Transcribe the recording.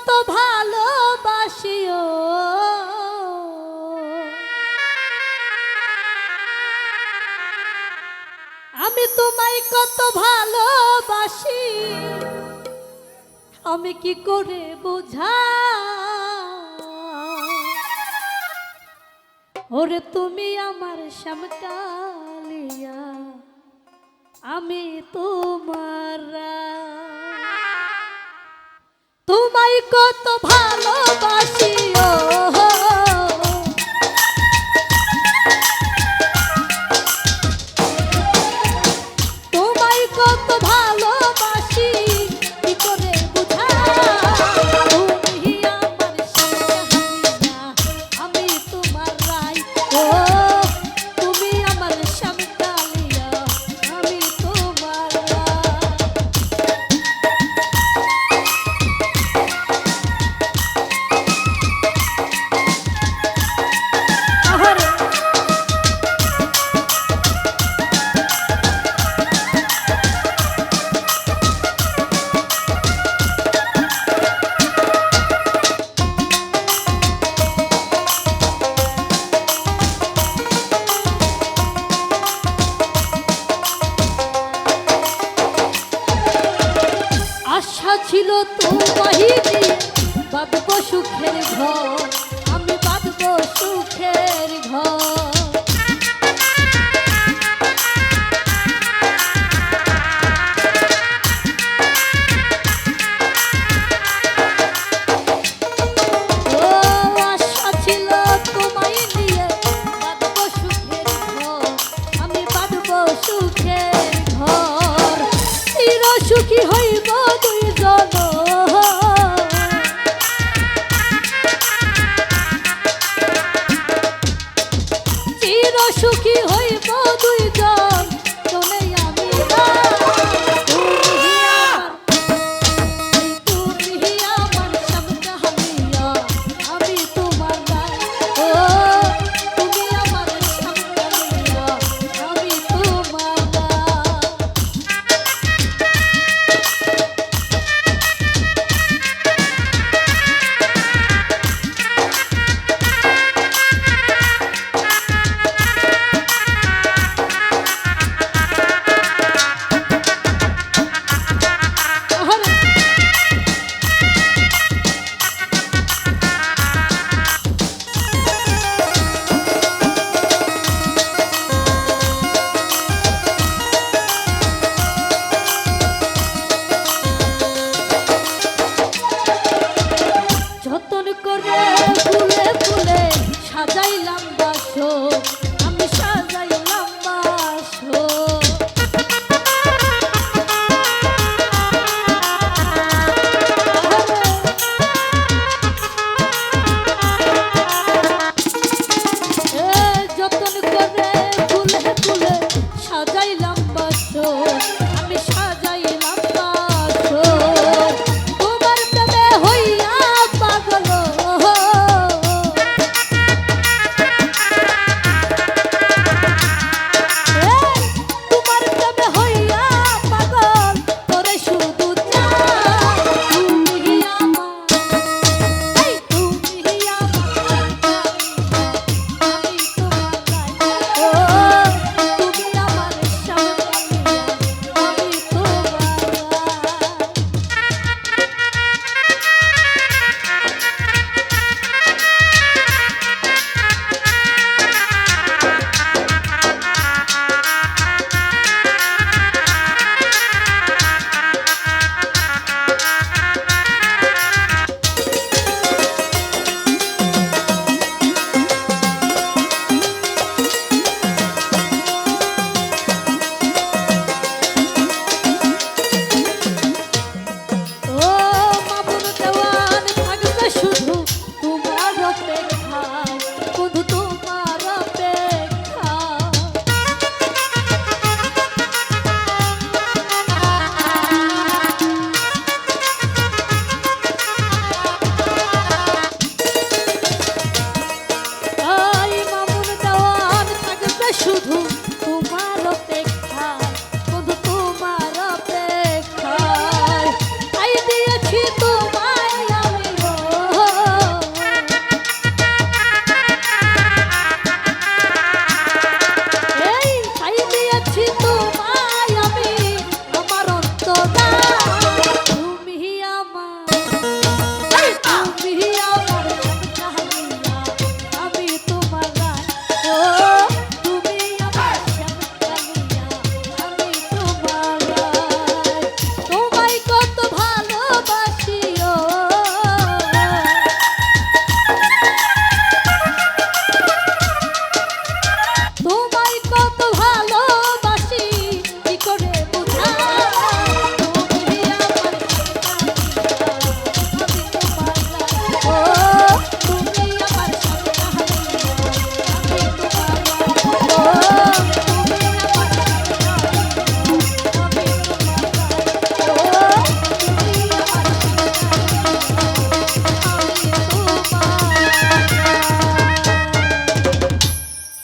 কত ভালোবাসিও আমি তোমায় কত ভালোবাসি। আমি কি করে বোঝা ওরে তুমি আমার সামকালিয়া আমি তোমার তোমায় কত ভালোবাসি ও ছিল তোমায় দিয়ে বাঁধব সুখের ঘর আমি বাঁধব সুখের ঘর। সুখী হইব